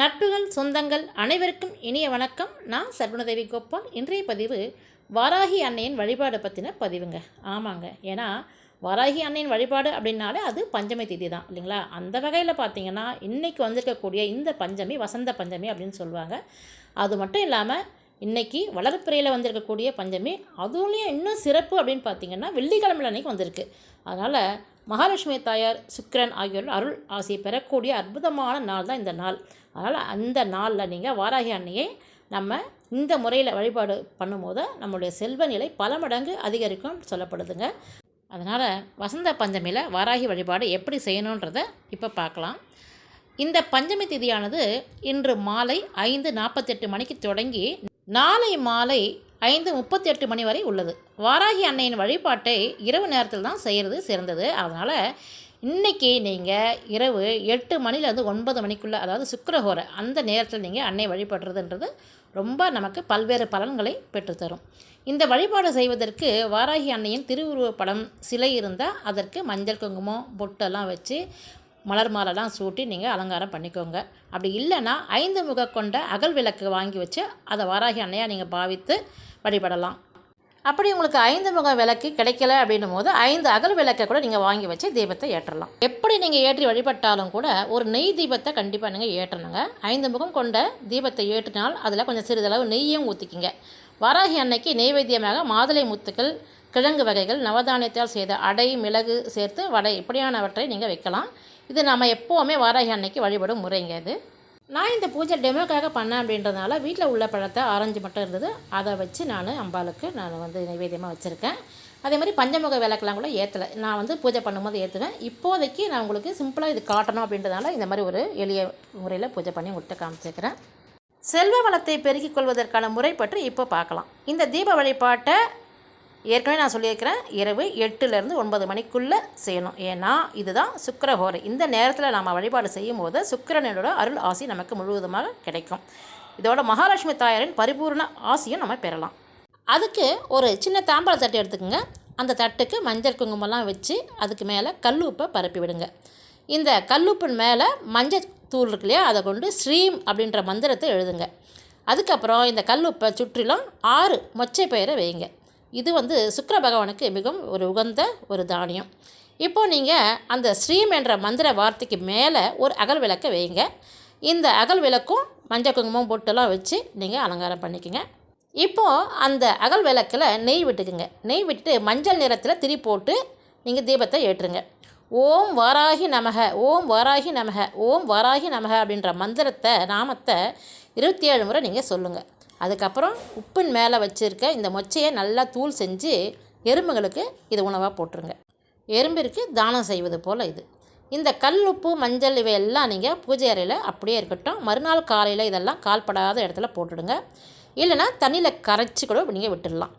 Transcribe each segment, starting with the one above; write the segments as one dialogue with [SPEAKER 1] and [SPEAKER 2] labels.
[SPEAKER 1] நட்புகள் சொந்தங்கள் அனைவருக்கும் இனிய வணக்கம். நான் சர்வணதேவி கோபால். இன்றைய பதிவு வாராகி அன்னையின் வழிபாடு பற்றின பதிவுங்க. ஆமாங்க. ஏன்னா வாராகி அன்னையின் வழிபாடு அப்படின்னாலே அது பஞ்சமி திதி தான் இல்லைங்களா? அந்த வகையில் பார்த்தீங்கன்னா இன்றைக்கி வந்திருக்கக்கூடிய இந்த பஞ்சமி வசந்த பஞ்சமி அப்படின்னு சொல்லுவாங்க. அது மட்டும் இல்லாமல் இன்றைக்கி வளர்ப்பிறையில் வந்திருக்கக்கூடிய பஞ்சமி அதுலேயும் இன்னும் சிறப்பு அப்படின்னு பார்த்தீங்கன்னா வெள்ளிக்கிழமை அன்றைக்கி வந்திருக்கு. அதனால் மகாலட்சுமி தாயார் சுக்கிரன் ஆகியோர் அருள் ஆசையை பெறக்கூடிய அற்புதமான நாள் தான் இந்த நாள். அதனால் அந்த நாளில் நீங்கள் வாராகி அன்னையை நம்ம இந்த முறையில் வழிபாடு பண்ணும்போது நம்மளுடைய செல்வ நிலை பல மடங்கு அதிகரிக்கும் சொல்லப்படுதுங்க. அதனால் வசந்த பஞ்சமியில் வாராகி வழிபாடு எப்படி செய்யணுன்றதை இப்போ பார்க்கலாம். இந்த பஞ்சமி திதியானது இன்று மாலை ஐந்து நாற்பத்தெட்டு மணிக்கு தொடங்கி நாளை மாலை ஐந்து முப்பத்தி எட்டு மணி வரை உள்ளது. வாராகி அன்னையின் வழிபாட்டை இரவு நேரத்தில் தான் செய்கிறது சிறந்தது. அதனால் இன்றைக்கி நீங்கள் இரவு எட்டு மணிலேருந்து ஒன்பது மணிக்குள்ளே அதாவது சுக்கரஹோரை அந்த நேரத்தில் நீங்கள் அன்னை வழிபடுறதுன்றது ரொம்ப நமக்கு பல்வேறு பலன்களை பெற்றுத்தரும். இந்த வழிபாடு செய்வதற்கு வாராகி அன்னையின் திருவுருவப்படம் சிலை இருந்தால் அதற்கு மஞ்சள் குங்குமம் பொட்டெல்லாம் வச்சு மலர் மாலைலாம் சூட்டி நீங்கள் அலங்காரம் பண்ணிக்கோங்க. அப்படி இல்லைன்னா ஐந்து முக கொண்ட அகல் விளக்கு வாங்கி வச்சு அதை வாராகி அன்னையாக நீங்கள் பாவித்து வழிபடலாம். அப்படி உங்களுக்கு ஐந்து முக விளக்கு கிடைக்கல அப்படின்னும் போது ஐந்து அகல் விளக்கை கூட நீங்கள் வாங்கி வச்சு தீபத்தை ஏற்றலாம். எப்படி நீங்கள் ஏற்றி வழிபட்டாலும் கூட ஒரு நெய் தீபத்தை கண்டிப்பாக நீங்கள் ஏற்றணுங்க. ஐந்து முகம் கொண்ட தீபத்தை ஏற்றினால் அதில் கொஞ்சம் சிறிதளவு நெய்யும் ஊற்றிக்கிங்க வராகி அன்னைக்கு நெய்வேத்தியமாக மாதுளை முத்துக்கள் கிழங்கு வகைகள் நவதானியத்தால் செய்த அடை மிளகு சேர்த்து வடை இப்படியானவற்றை நீங்கள் வைக்கலாம். இது நம்ம எப்போவுமே வாராகி அன்னைக்கு வழிபடும் முறைங்க இது. நான் இந்த பூஜை டெமோக்காக பண்ணேன் அப்படின்றதுனால வீட்டில் உள்ள பழத்தை ஆரஞ்சு மட்டும் இருந்தது. அதை வச்சு நான் அம்பாளுக்கு நான் வந்து நைவேத்தியமாக வச்சுருக்கேன். அதே மாதிரி பஞ்சமுக விளக்கெல்லாம் கூட ஏற்றலை நான் வந்து பூஜை பண்ணும்போது ஏற்றுவேன் இப்போதைக்கு நான் உங்களுக்கு சிம்பிளாக இது காட்டணும் அப்படின்றதுனால இந்த மாதிரி ஒரு எளிய முறையில் பூஜை பண்ணி உங்கள்கிட்ட காமிச்சிருக்கிறேன். செல்வ வளத்தை பெருக்கிக் கொள்வதற்கான முறை பற்றி இப்போ பார்க்கலாம். இந்த தீப வழிபாட்டை ஏற்கனவே நான் சொல்லியிருக்கிறேன் இரவு எட்டுலேருந்து ஒன்பது மணிக்குள்ளே செய்யணும். ஏன்னா இதுதான் சுக்கரஹோரை இந்த நேரத்தில் நாம் வழிபாடு செய்யும் போது சுக்கிரனோட அருள் ஆசி நமக்கு முழுவதுமாக கிடைக்கும். இதோட மகாலட்சுமி தாயாரின் பரிபூர்ண ஆசியும் நம்ம பெறலாம். அதுக்கு ஒரு சின்ன தாம்பாள தட்டு எடுத்துக்கோங்க. அந்த தட்டுக்கு மஞ்சள் குங்குமம்லாம் வச்சு அதுக்கு மேலே கல் உப்பை பரப்பி விடுங்க. இந்த கல்லுப்பின் மேலே மஞ்சள் தூள் இருக்கு இல்லையா அதை கொண்டு ஸ்ரீம் அப்படின்ற மந்திரத்தை எழுதுங்க. அதுக்கப்புறம் இந்த கல்லுப்பை சுற்றிலும் ஆறு மொச்சை பயிரை வைங்க. இது வந்து சுக்கர பகவானுக்கு மிகவும் ஒரு உகந்த ஒரு தானியம். இப்போது நீங்கள் அந்த ஸ்ரீம் என்ற மந்திர வார்த்தைக்கு மேலே ஒரு அகல் விளக்கை வைங்க. இந்த அகல் விளக்கும் மஞ்சள் குங்குமம் பொட்டெல்லாம் வச்சு நீங்கள் அலங்காரம் பண்ணிக்கோங்க. இப்போது அந்த அகல் விளக்கில் நெய் விட்டுக்குங்க. நெய் விட்டுட்டு மஞ்சள் நிறத்தில் திரி போட்டு நீங்கள் தீபத்தை ஏற்றுங்க. ஓம் வாராகி நமக ஓம் வாராகி நமக ஓம் வாராகி நமக அப்படின்ற மந்திரத்தை நாமத்தை இருபத்தி ஏழு முறை நீங்கள் சொல்லுங்கள் அதுக்கப்புறம் உப்பின் மேலே வச்சுருக்க இந்த மொச்சையை நல்லா தூள் செஞ்சு எறும்புகளுக்கு இது உணவாக போட்டுருங்க. எறும்பிற்கு தானம் செய்வது போல் இது. இந்த கல் உப்பு மஞ்சள் இவையெல்லாம் நீங்கள் பூஜை அறையில் அப்படியே இருக்கட்டும். மறுநாள் காலையில் இதெல்லாம் கால்படாத இடத்துல போட்டுடுங்க. இல்லைனா தண்ணியில் கரைச்சி கூட நீங்கள் விட்டுடலாம்.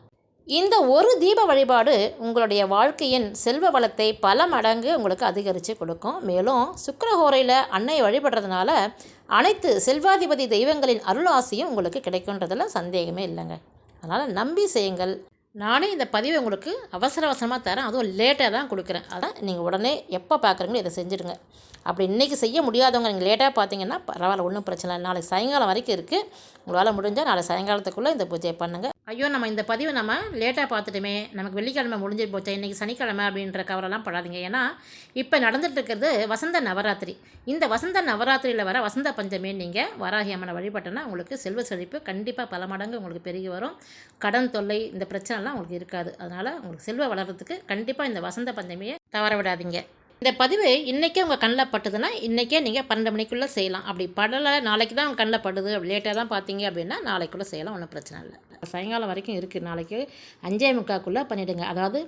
[SPEAKER 1] இந்த ஒரு தீப வழிபாடு உங்களுடைய வாழ்க்கையின் செல்வ வளத்தை பல மடங்கு உங்களுக்கு அதிகரித்து கொடுக்கும். மேலும் சுக்கரஹோரையில் அன்னை வழிபடுறதுனால அனைத்து செல்வாதிபதி தெய்வங்களின் அருள் ஆசையும் உங்களுக்கு கிடைக்குன்றதில் சந்தேகமே இல்லைங்க. அதனால் நம்பி செய்யுங்கள். நானே இந்த பதிவை உங்களுக்கு அவசர அவசரமாக தரேன். அதுவும் லேட்டாக தான் கொடுக்குறேன். அதான் நீங்கள் உடனே எப்போ பார்க்குறீங்களோ இதை செஞ்சுடுங்க. அப்படி இன்றைக்கி செய்ய முடியாதவங்க நீங்கள் லேட்டாக பார்த்தீங்கன்னா பரவாயில்ல ஒன்றும் பிரச்சனை இல்லை. நாளைக்கு சாயங்காலம் வரைக்கும் இருக்குது உங்களால் முடிஞ்சால் நாளை சாயங்காலத்துக்குள்ளே இந்த பூஜையை பண்ணுங்கள் ஐயோ நம்ம இந்த பதிவை நம்ம லேட்டாக பார்த்துட்டுமே. நமக்கு வெள்ளிக்கிழமை முடிஞ்சு போச்சா இன்றைக்கி சனிக்கிழமை அப்படின்ற கவரெல்லாம் படாதீங்க. ஏன்னா இப்போ நடந்துகிட்டு இருக்கிறது வசந்த நவராத்திரி. இந்த வசந்த நவராத்திரியில் வர வசந்த பஞ்சமி நீங்கள் வராகி அம்மனை வழிபட்டோன்னா உங்களுக்கு செல்வ செழிப்பு கண்டிப்பாக பல மடங்கு உங்களுக்கு பெருகி வரும். கடன் தொல்லை இந்த பிரச்சனைலாம் உங்களுக்கு இருக்காது. அதனால் உங்களுக்கு செல்வ வளர்கிறதுக்கு கண்டிப்பாக இந்த வசந்த பஞ்சமியை தவற விடாதீங்க. இந்த பதிவு இன்றைக்கே உங்கள் கண்ணில் பட்டுதுன்னா இன்றைக்கே நீங்கள் பன்னெண்டு மணிக்குள்ளே செய்யலாம். அப்படி படலை நாளைக்கு தான் உங்கள் கண்ணில் படுது. அப்படி லேட்டாக தான் பார்த்தீங்க அப்படின்னா நாளைக்குள்ளே செய்யலாம் ஒன்றும் பிரச்சனை இல்லை. சாயங்காலம் வரைக்கும் இருக்குது நாளைக்கு அஞ்சே முக்காக்குள்ளே பண்ணிவிடுங்க அதாவது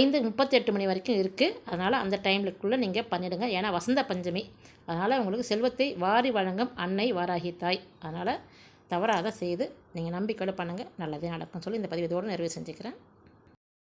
[SPEAKER 1] ஐந்து முப்பத்தெட்டு மணி வரைக்கும் இருக்குது அதனால் அந்த டைம்லுக்குள்ளே நீங்கள் பண்ணிவிடுங்க ஏன்னா வசந்த பஞ்சமி. அதனால் உங்களுக்கு செல்வத்தை வாரி வழங்கும் அன்னை வாராகி தாய். அதனால் தவறாக செய்து நீங்கள் நம்பிக்கையோடு பண்ணுங்கள் நல்லதே நடக்கும் சொல்லி இந்த பதிவு இதோடு நிறைவு செஞ்சுக்கிறேன்.